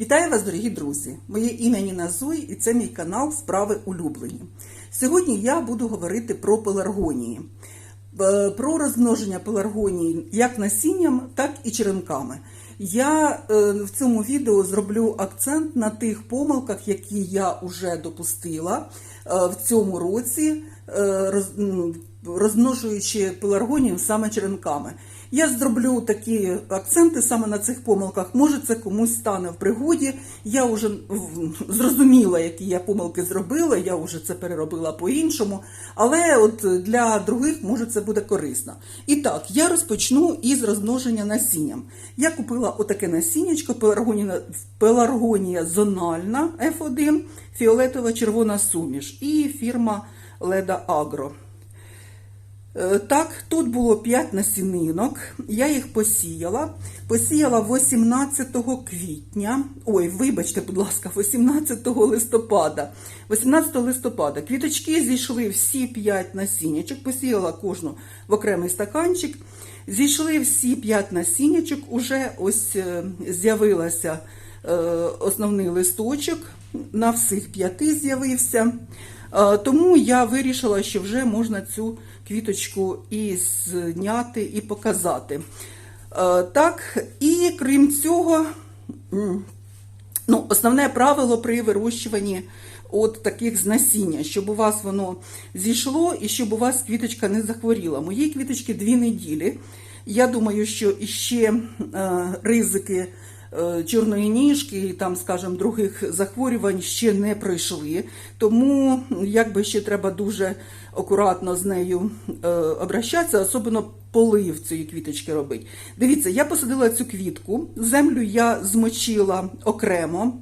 Вітаю вас, дорогі друзі! Моє ім'я Ніна Зуй і це мій канал Справи улюблені. Сьогодні я буду говорити про пеларгонії, Е, про розмноження пеларгонії як насінням, так і черенками. Я е, в цьому відео зроблю акцент на тих помилках, які я вже допустила е, в цьому році, розмножуючи пеларгонію саме черенками. Я зроблю такі акценти саме на цих помилках. Може, це комусь стане в пригоді. Я вже зрозуміла, які я помилки зробила. Я вже це переробила по-іншому. Але от для других може це буде корисно. І так, я розпочну із розмноження насінням. Я купила отаке насіннячко пеларгонія, пеларгонія зональна F1, фіолетова червона суміш і фірма Леда Агро. Е, Так, тут було 5 насінинок. Я їх посіяла. Посіяла 18 квітня. Ой, вибачте, будь ласка, 18 листопада. 18 листопада квіточки зійшли всі 5 насіннячок. Посіяла кожну в окремий стаканчик. Зійшли всі 5 насіннячок. Уже ось е, з'явилася е, основний листочок. На всіх п'яти з'явився. Е, Тому я вирішила, що вже можна цю квіточку і зняти, і показати. Е, Так, і крім цього, ну, основне правило при вирощуванні от таких з насіння, щоб у вас воно зійшло і щоб у вас квіточка не захворіла. Моїй квіточки дві неділі. Я думаю, що іще е, ризики чорної ніжки і там, скажімо, других захворювань ще не пройшли. Тому якби ще треба дуже акуратно з нею е, обращатися, особливо полив цієї квіточки робити. Дивіться, я посадила цю квітку, землю я змочила окремо.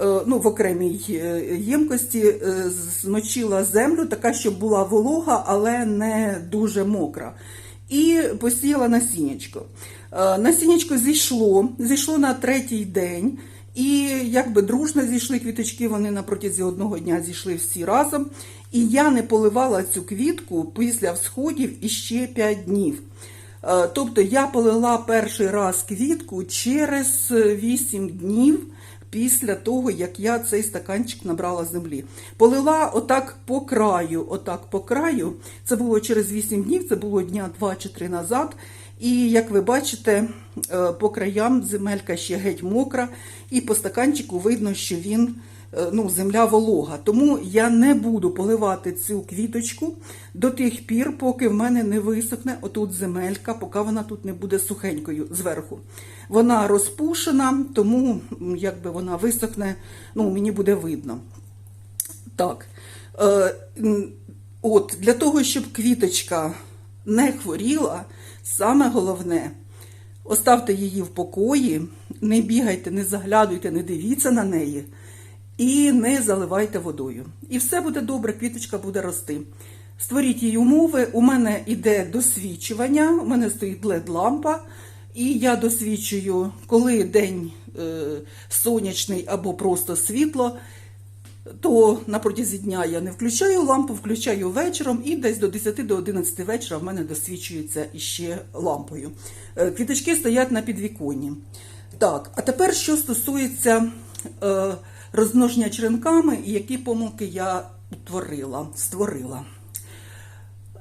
Е, Ну, в окремій е, ємкості е, змочила землю, така, щоб була волога, але не дуже мокра. І посіяла насіннячко. Е, Насіннячко зійшло, зійшло на третій день. І якби дружно зійшли квіточки, вони на протязі одного дня зійшли всі разом. І я не поливала цю квітку після всходів іще 5 днів. Е, Тобто я полила перший раз квітку через 8 днів після того, як я цей стаканчик набрала землі. Полила отак по краю, отак по краю. Це було через 8 днів, це було дня 2 чи 3 назад. І як ви бачите, е, по краям земелька ще геть мокра, і по стаканчику видно, що він ну, земля волога. Тому я не буду поливати цю квіточку до тих пір, поки в мене не висохне отут земелька, поки вона тут не буде сухенькою зверху. Вона розпушена, тому якби вона висохне, ну, мені буде видно. Так. Е, от, для того, щоб квіточка не хворіла, саме головне, оставте її в покої, не бігайте, не заглядуйте, не дивіться на неї і не заливайте водою. І все буде добре, квіточка буде рости. Створіть їй умови. У мене йде досвідчування, у мене стоїть LED-лампа, і я досвідчую, коли день е, сонячний або просто світло, то на протязі дня я не включаю лампу, включаю вечором, і десь до 10 до 11 вечора в мене досвідчується іще лампою. Е, Квіточки стоять на підвіконні. Так, а тепер що стосується е, розмноження черенками і які помилки я утворила, створила.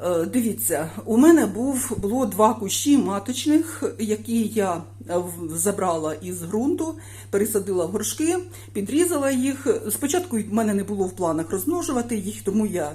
Е, Дивіться, у мене був було два кущі маточних, які я е, забрала із ґрунту, пересадила в горшки, підрізала їх. Спочатку в мене не було в планах розмножувати їх, тому я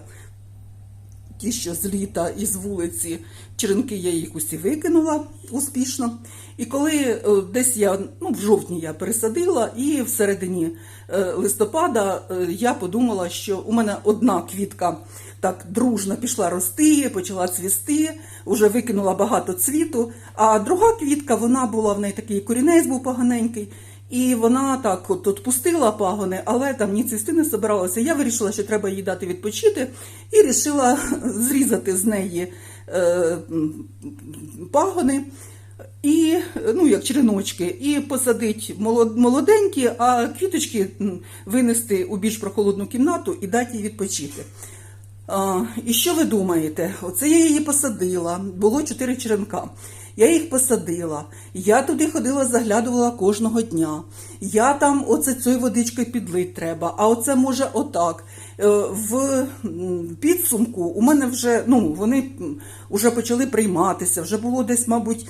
ті, що з літа і з вулиці черенки, я їх усі викинула успішно. І коли е, десь я, ну в жовтні я пересадила, і в середині е, листопада е, я подумала, що у мене одна квітка так дружно пішла рости, почала цвісти, вже викинула багато цвіту. А друга квітка, вона була в неї такий корінець був поганенький. І вона так от відпустила пагони, але там ні цвісти не збиралося. Я вирішила, що треба їй дати відпочити, і вирішила зрізати з неї е, пагони. І, ну, як череночки, і посадити молод- молоденькі, а квіточки винести у більш прохолодну кімнату і дати їй відпочити. І що ви думаєте? Оце я її посадила. Було чотири черенка. Я їх посадила. Я туди ходила, заглядувала кожного дня. Я там оце цією водичкою підлить треба, а оце може отак. Е, В підсумку у мене вже ну вони вже почали прийматися. Вже було десь, мабуть,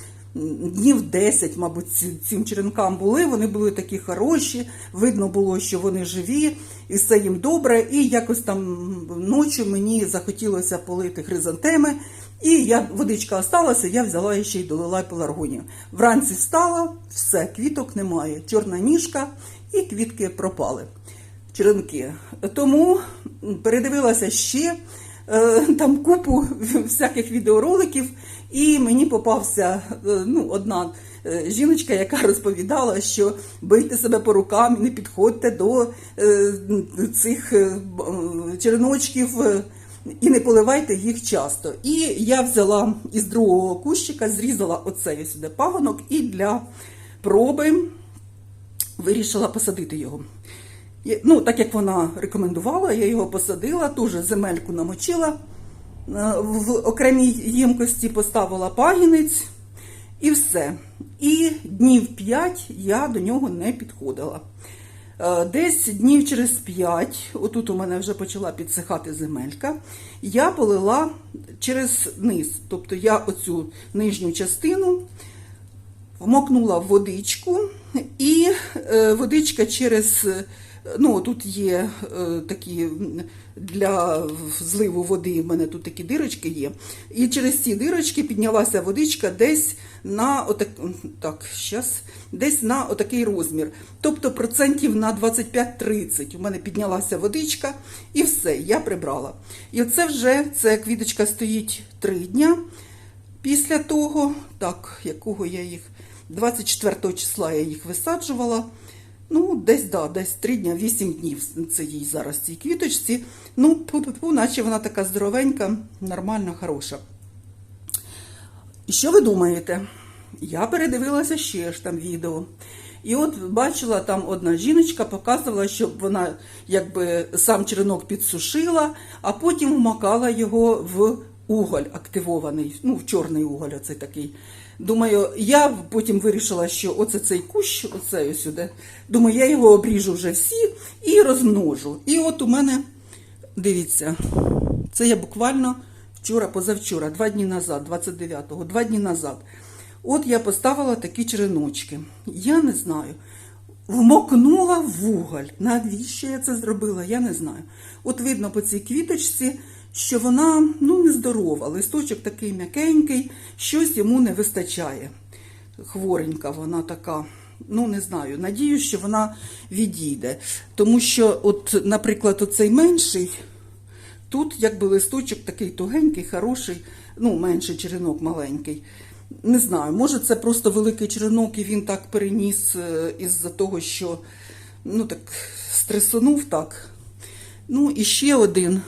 днів 10, мабуть, цим черенкам були. Вони були такі хороші. Видно було, що вони живі, і все їм добре. І якось там ночі мені захотілося полити хризантеми. І я водичка осталася, я взяла і ще й долила пеларгонію. Вранці встала, все, квіток немає. Чорна ніжка і квітки пропали. Черенки. Тому передивилася ще там купу всяких відеороликів, і мені попався е, ну, одна е, жіночка, яка розповідала, що бийте себе по рукам не підходьте до е, цих е, е, е, і не поливайте їх часто. І я взяла із другого кущика, зрізала оцей сюди пагонок і для проби вирішила посадити його. Ну, так як вона рекомендувала, я його посадила, теж земельку намочила е, в окремій ємкості, поставила пагінець і все. І днів 5 я до нього не підходила. Е, Десь днів через 5, отут у мене вже почала підсихати земелька, я полила через низ. Тобто я оцю нижню частину вмокнула в водичку, і е, водичка через. Ну, тут є е, такі для зливу води, в мене тут такі дирочки є. І через ці дирочки піднялася водичка десь на отак, так, щас, десь на отакий розмір. Тобто процентів на 25-30 у мене піднялася водичка, і все, я прибрала. І оце вже ця квіточка стоїть 3 дня. Після того, так, якого я їх 24 числа я їх висаджувала. Ну, десь, да, десь 3 дня, 8 днів це їй зараз цій квіточці. Ну, пу-пу-пу, наче вона така здоровенька, нормальна, хороша. І що ви думаєте? Я передивилася ще ж там відео. І от бачила, там одна жіночка показувала, що вона якби сам черенок підсушила, а потім вмакала його в уголь активований, ну, в чорний уголь, оцей такий. Думаю, я потім вирішила, що оце цей кущ, оцей ось сюди. Думаю, я його обріжу вже всі і розмножу. І от у мене, дивіться, це я буквально вчора, позавчора, два дні назад, 29-го, два дні назад. От я поставила такі череночки. Я не знаю. Вмокнула вуголь. Навіщо я це зробила? Я не знаю. От видно по цій квіточці, що вона ну, нездорова. Листочок такий м'якенький, щось йому не вистачає. Хворенька вона така. Ну, не знаю. Надію, що вона відійде. Тому що, от, наприклад, оцей менший. Тут якби листочок такий тугенький, хороший, ну, менший черенок маленький. Не знаю, може це просто великий черенок і він так переніс е, із-за того, що ну так стресонув так. Ну і ще один.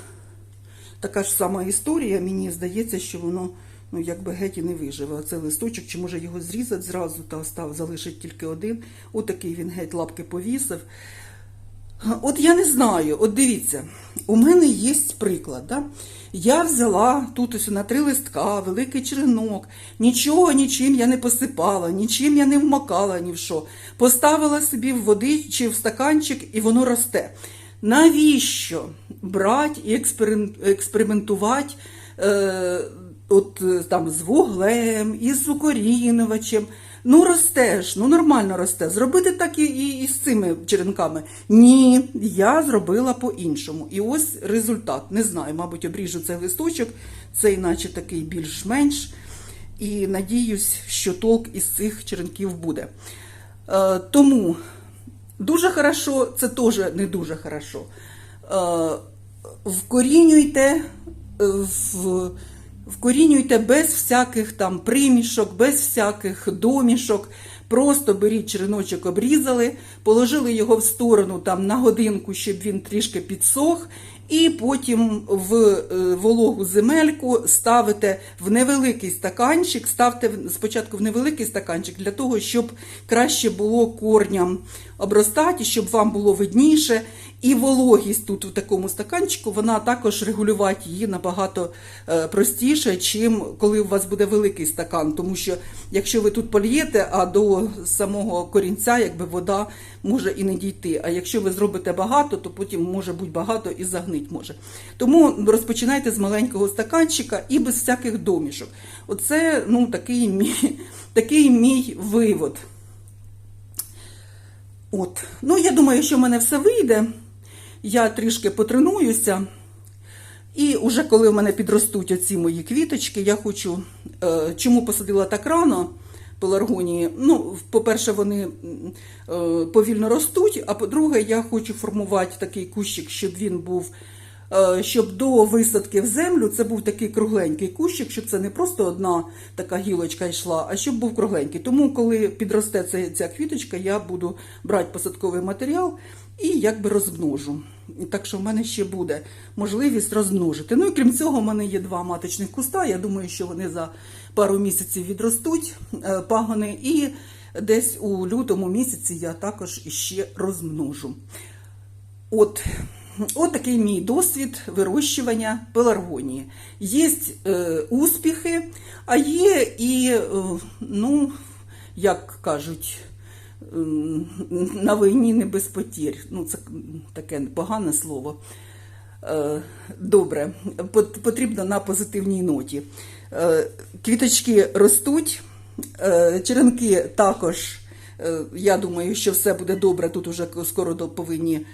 Така ж сама історія, мені здається, що воно ну, якби геть і не виживе. Оце листочок, чи може його зрізати зразу та остав, залишить тільки один. Отакий він геть лапки повісив. От я не знаю, от дивіться, у мене є приклад. Да? Я взяла тут ось на три листка, великий черенок, нічого нічим я не посипала, нічим я не вмакала ні в що. Поставила собі в води чи в стаканчик, і воно росте. Навіщо брати і експериментувати е, от, е, там, з вуглем, із укорінювачем? Ну, ростеш, ну нормально росте. Зробити так і, і, і з цими черенками. Ні, я зробила по-іншому. І ось результат. Не знаю, мабуть, обріжу цей листочок, цей наче такий більш-менш. І надіюсь, що толк із цих черенків буде. Е, тому дуже хорошо, це теж не дуже хорошо. Е, вкорінюйте е, вкорінюйте без всяких там примішок, без всяких домішок. Просто беріть череночок, обрізали, положили його в сторону там на годинку, щоб він трішки підсох. І потім в е, вологу земельку ставите в невеликий стаканчик, ставте спочатку в невеликий стаканчик для того, щоб краще було корням обростати, щоб вам було видніше. І вологість тут у такому стаканчику, вона також регулювати її набагато е, простіше, чим коли у вас буде великий стакан. Тому що якщо ви тут польєте, а до самого корінця якби вода може і не дійти. А якщо ви зробите багато, то потім може бути багато і загнить може. Тому розпочинайте з маленького стаканчика і без всяких домішок. Оце ну, такий, мій, такий мій вивод. От. Ну, я думаю, що в мене все вийде. Я трішки потренуюся. І вже коли в мене підростуть оці мої квіточки, я хочу. Е, чому посадила так рано пеларгонії? Ну, по-перше, вони е, повільно ростуть, а по-друге, я хочу формувати такий кущик, щоб він був. е, Щоб до висадки в землю це був такий кругленький кущик, щоб це не просто одна така гілочка йшла, а щоб був кругленький. Тому, коли підросте ця, ця квіточка, я буду брати посадковий матеріал і якби розмножу. Так що в мене ще буде можливість розмножити. Ну і крім цього, в мене є два маточних куста. Я думаю, що вони за пару місяців відростуть е, пагони, і десь у лютому місяці я також іще розмножу. От, от такий мій досвід вирощування пеларгонії. Є е, успіхи, а є і, е, ну, як кажуть, на війні не без потір. Ну, це таке погане слово. Е, Добре, потрібно на позитивній ноті. Е, Квіточки ростуть, е, черенки також. Я думаю, що все буде добре. Тут уже скоро повинні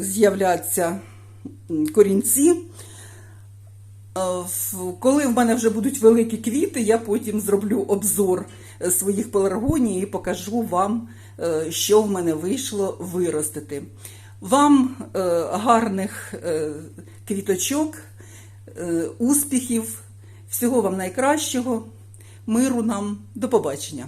з'являтися корінці. Е, Коли в мене вже будуть великі квіти, я потім зроблю обзор е, своїх пеларгоній і покажу вам, е, що в мене вийшло виростити. Вам гарних квіточок, успіхів, всього вам найкращого, миру нам, до побачення.